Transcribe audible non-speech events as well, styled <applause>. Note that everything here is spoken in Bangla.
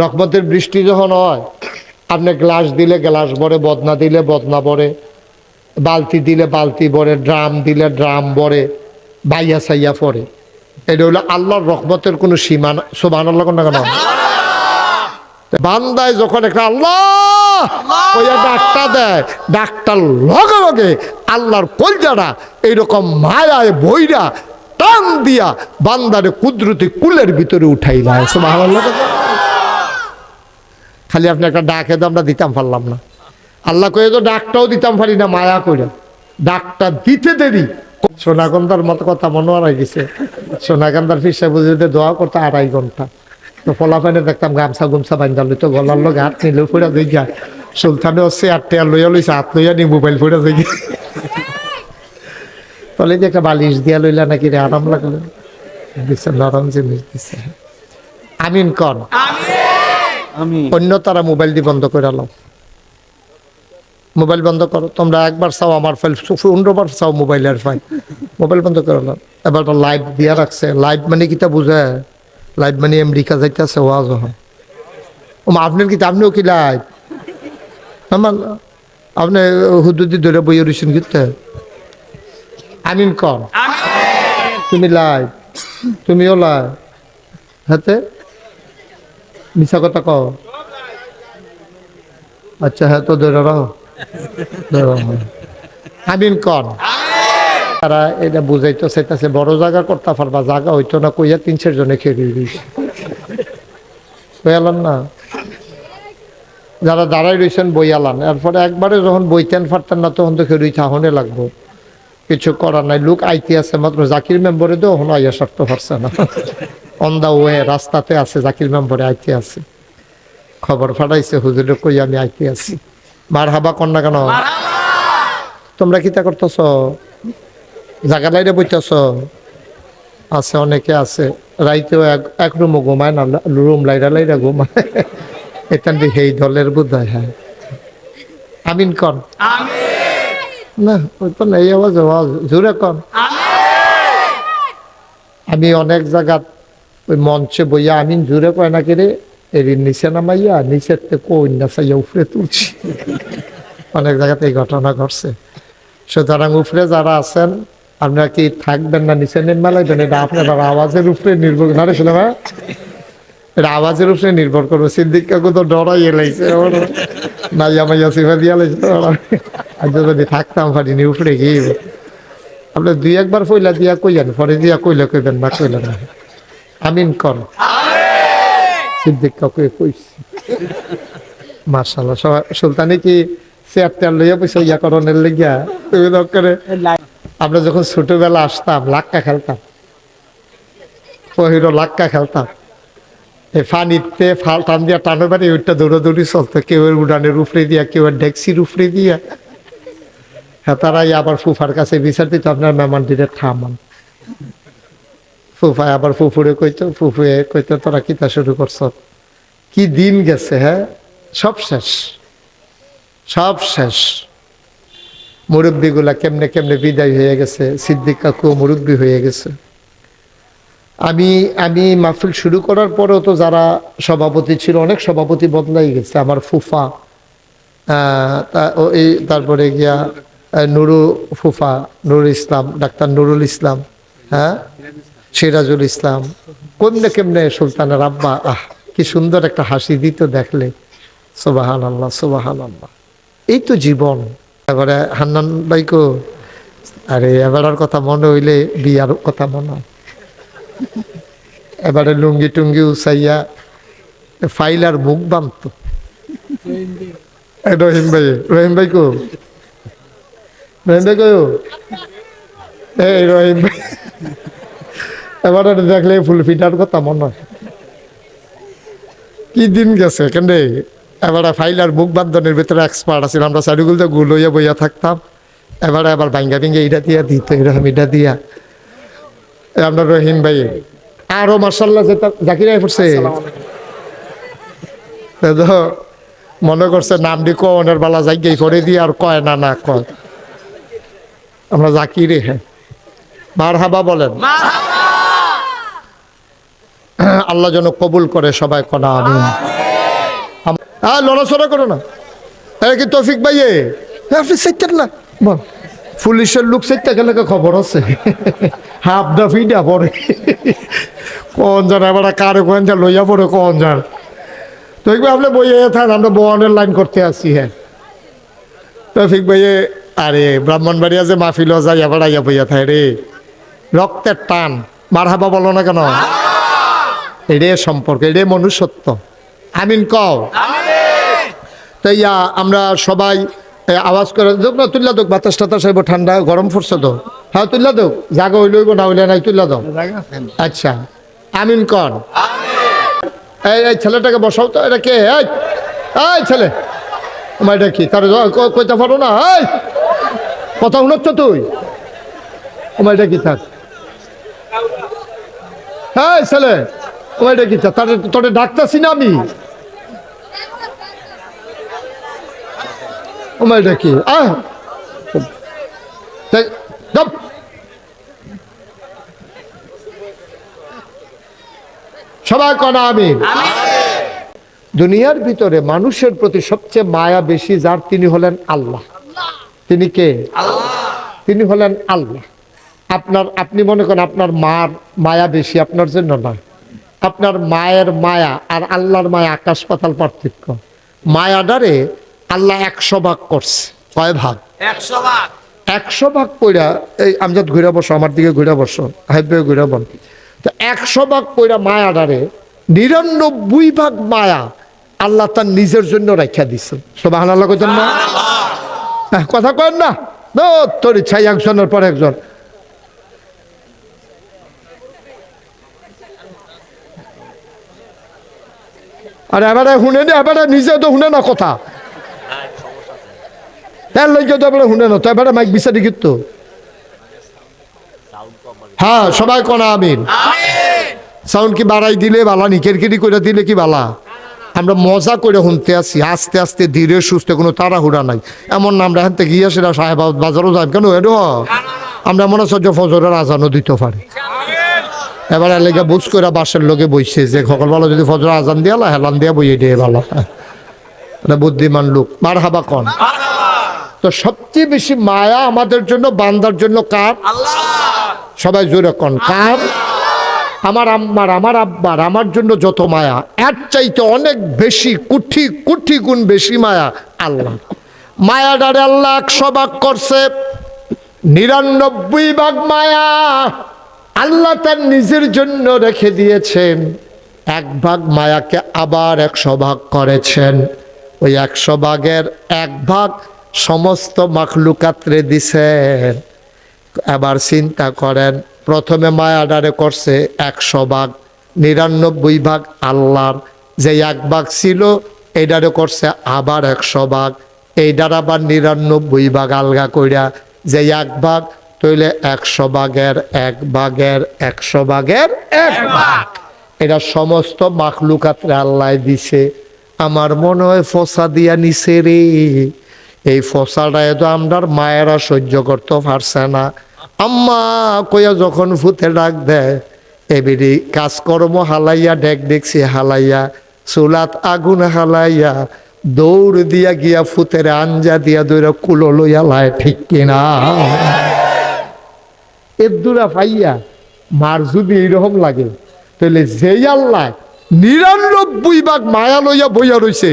রহমতের বৃষ্টি যখন হয়, আপনি গ্লাস দিলে গ্লাস ভরে, বদনা দিলে বদনা ভরে, বালতি দিলে বালতি ভরে, ড্রাম দিলে ড্রাম ভরে, বাইয়া সাইয়া পরে। এটা হলো আল্লাহর রহমতের কোনো সীমা না সোবান আল্লাহ না। কেন বান্দায় যখন একটা আল্লাহ ডাকটা দেয় ডাকটার লগে লগে আল্লাহর কলজারা এইরকম মায়ায় বইরা টান দিয়া বান্দারে কুদরতি কুলের ভিতরে উঠাই না। সুবহানাল্লাহ খালি আপনি একটা ডাকে তো আমরা দিতাম পারলাম না। আল্লাহ কয়ে তো ডাকটাও দিতাম পারি না, মায়া করে ডাকটা দিতে দেরি। সোনাগন্ধার মতো কথা মনে হয় গেছে। সোনাগন্ধার ফিসা বুঝিতে দোয়া করতে আড়াই ঘণ্টা। তো ফলাফানে দেখতাম গামছা গুমছা বান্ধা লইতো, গলার লোক হাত নিলেও ফুড়া দিয়ে যায় সুলতানে হচ্ছে আটটা লইয়া লইছে, হাত লইয়া নি মোবাইল ফুড়া দিয়ে বলে যে একটা বালিশ দিয়া লইলা নাকি রে, আরাম লাগল। দিচ্ছে নরম জিনিস দিচ্ছে আমিন কন। আমি অন্য তারা মোবাইল দিয়ে বন্ধ করে আলো মোবাইল বন্ধ করো তোমরা একবার চাও আমার ফাইল পনেরোবার চাও মোবাইলের ফাইল মোবাইল বন্ধ করে আলো এবার লাইভ দিয়া রাখছে। লাইভ মানে কিতা বুঝে? লাইভ মানে আমেরিকা যাইতেছে ওয়াজ হয়। আপনার কিতা আপনিও কি লাইভ আমার আপনি হুদুদি ধরে বইয়ে রয়েছেন কিতে আমিন কর। তুমি লাইভ তুমিও লাইভ হাতে? মিশা কথা কও। আচ্ছা হ্যাঁ তো ধরে রাখো। আমিন কন। তারা এটা বুঝাইতো সেটাছে বড় জায়গা করতে পারবা, জায়গা হইতো না, কইয়া তিন, চার জনে খেয়ে বইয়ালান না? যারা দাঁড়াই রয়েছেন বইয়ালান। এরপরে একবারে যখন বইতেন পারতেন না, তখন তো খেয়ে থাহনে লাগবো। কিছু করার নাই, লোক আইতে আছে, মাত্র জাকির মেম্বরে তো হলো আইয়া সারতে পারছে না। অন দা ওয়ে রাস্তাতে আছে জাকির মেম্বরে আইতে আছে। খবর ফাটাইছে হুজুরে কই আমি আইতে আছি। মার হাবা কন? না কেন তোমরা কিতা করতেছ? জাগা লাইরে বইতেছ? আছে অনেকে আছে। রাইতেও এক এক রুমও ঘুমায় না রুম লাইরা লাইরা ঘুমায়। এটা সেই দলের বোধ হয়। হ্যাঁ আমিন কন? না ওই তো নেই আওয়াজ আওয়াজ। জোরে কন? আমি অনেক জায়গাত ওই মঞ্চে বইয়া আমি জোরে কয় না রে? এর নিচে নামাইয়া নিচের থেকে কন্যা চাইয়া উপরে তুলছি। অনেক জায়গাতে এই ঘটনা ঘটছে। সুতরাং উপরে যারা আছেন, আপনারা কি থাকবেন না নিচে নেমে লাগবেন? এটা আপনার আওয়াজের উপরে নির্ভর না শুনে ভাই এটা আওয়াজের উপরে নির্ভর করবে। সিদ্দিক কাকু তো ডরাই এলাইছে। নাইয়া মাইয়া সিফা দিয়া লাইছে। আর যদি থাকতাম পারিনি উপরে গিয়ে। আপনি দুই একবার কইলা দিয়া কইলেন পরে দিয়া কইলে কইবেন, না কইলেন না। আমিন কর। সিদ্দিক কাকু কইছি। মার্শাল্লাহ সুলতানি কি চেয়ার টেয়ার লইয়া পয়সা ইয়া করণের লেগিয়া তুমি করে? আমরা যখন ছোটবেলা আসতাম, লাক্কা খেলতাম। পহিরো লাক্কা খেলতাম। এই ফানিতে ফাল টান দিয়া টানো বাড়ি, ওইটা দৌড়াদৌড়ি চলতো। কেউ এর উড়ানের উপরে দিয়া, কেউ এর ডেক্সির উপরে দিয়া। হ্যাঁ তারাই আবার ফুফার কাছে বিচার দিত, আপনার মেহমান দিলে থামান। ফুফায় আবার ফুফুরে কইতো, ফুফুয়ে কইতো, তোরা কিতা শুরু করছ? কি দিন গেছে হ্যাঁ? সব শেষ সব শেষ। মুরব্বীগুলা কেমনে কেমনে বিদায় হয়ে গেছে, সিদ্দিক কাকু মুরব্বী হয়ে গেছে। আমি আমি মাহফিল শুরু করার পরেও তো যারা সভাপতি ছিল, অনেক সভাপতি বদলাই গেছে। আমার ফুফা এই, তারপরে গিয়া নুরু ফুফা, নুরুল ইসলাম, ডাক্তার নুরুল ইসলাম হ্যাঁ? সিরাজুল ইসলাম। কেমনে কেমনে সুলতানের আব্বা, আহ, কি সুন্দর একটা হাসি দিত দেখলে। সোবাহান আল্লাহ সোবাহান আল্লাহ এই তো জীবন। এবারে হান্নান ভাইকো আরে, এবারের কথা মনে হইলে বিয়ার কথা মনে হয়। এবারে লুঙ্গি টুঙ্গি উসাইয়া ফাইল আর মুখ বানত রহিম ভাই রহিম ভাই কো? রহিম ভাই কো? এই রহিম ভাই। এবারে দেখলে ফুল ফিটার কথা মনে হয়। কি দিন গেছে কেন? এবারে ফাইল আর মুখ বান্ধনের ভিতরে এক্সপার্ট আছে আমরা চারিগুলো গুল হইয়া বইয়া থাকতাম। এবারে আবার ভাঙ্গা ভেঙ্গে এইটা দিয়া, দিত এরকম এটা দিয়া। আপনার রহিম ভাই, আরও মার্শাল্লাহ জাকিরাই পড়ছে। মনে করছে নামটি কনের বেলা জায়গায় করে দিয়ে আর কয় না না কয়। আমরা জাকিরে হ্যাঁ মার হাবা বলেন <clears throat> আল্লাহ যেন কবুল করে সবাই কনা আমিন। হ্যাঁ লড়াচড়া করো না। এটা কি তৌফিক ভাইয়ে? আপনি সেটার না। বল। পুলিশের লোক সেটা গেলে খবর আছে? <laughs> হাফ দা ফিডা পড়ে <laughs> কোন জান এবার কার কোন যা লইয়া পড়ে কোন জান। তৌফিক ভাই আপনি বইয়ে থাকেন আমরা বনের লাইন করতে আসছি হ্যাঁ। তৌফিক ভাইয়ে আরে ব্রাহ্মণবাড়িয়া যে মাহফিল যাই এবার আইয়া বইয়া থাকে রে। রক্তের টান। মারহাবা বলো না কেন? এটাই সম্পর্ক এটাই মনুষ্যত্ব। আমিন কও। তো ইয়া আমরা সবাই আওয়াজ করে দেখ না তুল্লা দোক বাতাস টাতাস হইব ঠান্ডা গরম পড়ছে তো। হ্যাঁ তুল্লা দোক জাগা হইল হইব না হইলে নাই তুল্লা দাও আচ্ছা আমিন কর। এই এই ছেলেটাকে বসাও তো এটা কে? এই এই ছেলে। তোমার এটা কি? তার কইতে পারো না? এই কথা শুনছ তুই? তোমার এটা কি থাক হ্যাঁ ছেলে। তোরে ডাকতেছি না আমি? আহ! সবাই কনা আমি দুনিয়ার ভিতরে মানুষের প্রতি সবচেয়ে মায়া বেশি যার, তিনি হলেন আল্লাহ। তিনি কে? তিনি হলেন আল্লাহ। আপনার আপনি মনে করেন আপনার মার মায়া বেশি, আপনার জন্য না। আপনার মায়ের মায়া আর আল্লাহর মায়া আকাশ পাতাল পার্থক্য। মায়াডারে আল্লাহ একশো ভাগ করছে। কয় ভাগ? একশো ভাগ। একশো ভাগ কইরা এই আমজাদ ঘুরে বসো আমার দিকে ঘুরে বসো হাইবে ঘুরে বল। তো একশো ভাগ কইরা মায়াডারে নিরানব্বই ভাগ মায়া আল্লাহ তার নিজের জন্য রাখা দিছে সোবাহ আল্লাহ কথা কেন না? নো তোর ইচ্ছাই একজনের পর একজন। আর এবারে শুনে নি, এবারে নিজে তো শুনে না কথা। তার লইকে তো এবারে শুনে না, তো এবারে মাইক বিচারি কিন্তু হ্যাঁ সবাই কনা আমিন। সাউন্ড কি বাড়াই দিলে বালা নি কেরকেরি করে দিলে কি বালা? আমরা মজা করে শুনতে আসি আস্তে আস্তে ধীরে সুস্থে, কোনো তাড়াহুড়া নাই। এমন না, আমরা হাতে গিয়ে সেটা সাহেব বাজারও যাই কেন এর আমরা মনে হচ্ছে ফজরের আজানও দিতে পারি। এবার এলাকা বুঝ করে বাসের লোকে বইছে যে সকালবেলা যদি ফজর আজান দিয়া হেলান দিয়া বইয়ে দিয়ে ভালো। এটা বুদ্ধিমান লোক। মার হাবা কন তো সবচেয়ে বেশি মায়া আমাদের জন্য বান্দার জন্য কার? সবাই জোরে কন। কার? আমার আম্মার আমার আব্বার আমার জন্য যত মায়া এর চাইতে অনেক বেশি কুঠি কুঠি গুণ বেশি মায়া আল্লাহ। মায়া ডারে আল্লাহ একশো ভাগ করছে। নিরানব্বই ভাগ মায়া। আল্লাহ তার নিজের জন্য রেখে দিয়েছেন। এক ভাগ মায়াকে আবার একশো ভাগ করেছেন। ওই একশো ভাগের এক ভাগ সমস্ত মাখলুকাত্রে দিছেন। এবার চিন্তা করেন, প্রথমে মায়াডারে করছে একশো ভাগ, নিরানব্বই ভাগ আল্লাহর। যে এক ভাগ ছিল এইডারে করছে আবার একশো ভাগ এইডার আবার নিরানব্বই ভাগ আলগা কইরা যে এক ভাগ তৈলে একশো ভাগের এক ভাগের একশো ভাগের এক ভাগ। এটা সমস্ত মাখলুকাত্রে আল্লাহ দিছে। আমার মনে হয় ফসা দিয়া নিছে রে। এই ফসাটায় তো আমরার মায়েরা সহ্য করতে পারছে না। আম্মা কইয়া যখন ফুতে ডাক দেয় এবিরি কাজকর্ম হালাইয়া ডেক দেখছি হালাইয়া চুলাত আগুন হালাইয়া দৌড় দিয়া গিয়া ফুতের আঞ্জা দিয়া দৌড়া কুলো লইয়া লায় ঠিক কিনা? এর দূরা পাইয়া মার যদি এইরকম লাগে, তাহলে যেই আল্লাহ নিরানব্বই ভাগ মায়া লইয়া বইয়া রইছে